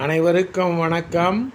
அனைவருக்கும் வணக்கம்.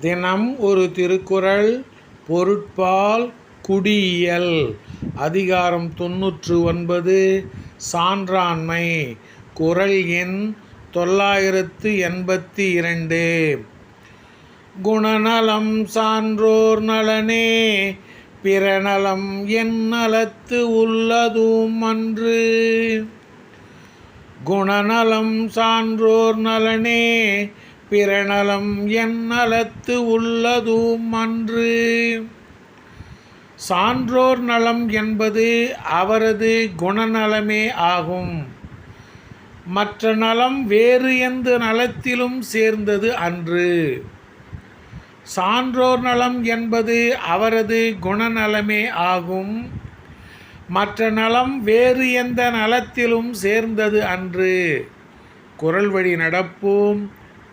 தினம் ஒரு திருக்குறள் பொருட்பால் குடியியல் அதிகாரம் தொன்னூற்று ஒன்பது சான்றாண்மை குறள் எண் தொள்ளாயிரத்து எண்பத்தி இரண்டு. குணநலம் சான்றோர் நலனே பிறநலம் என் நலத்து உள்ளதும் அன்று. குணநலம் சான்றோர் நலனே பிறநலம் என் நலத்து உள்ளதும் அன்று. சான்றோர் நலம் என்பது அவரது குணநலமே ஆகும். மற்ற நலம் வேறு எந்த நலத்திலும் சேர்ந்தது அன்று. சான்றோர் நலம் என்பது அவரது குணநலமே ஆகும். மற்ற நலம் வேறு எந்த நலத்திலும் சேர்ந்தது அன்று. குரல் வழி நடப்போம்.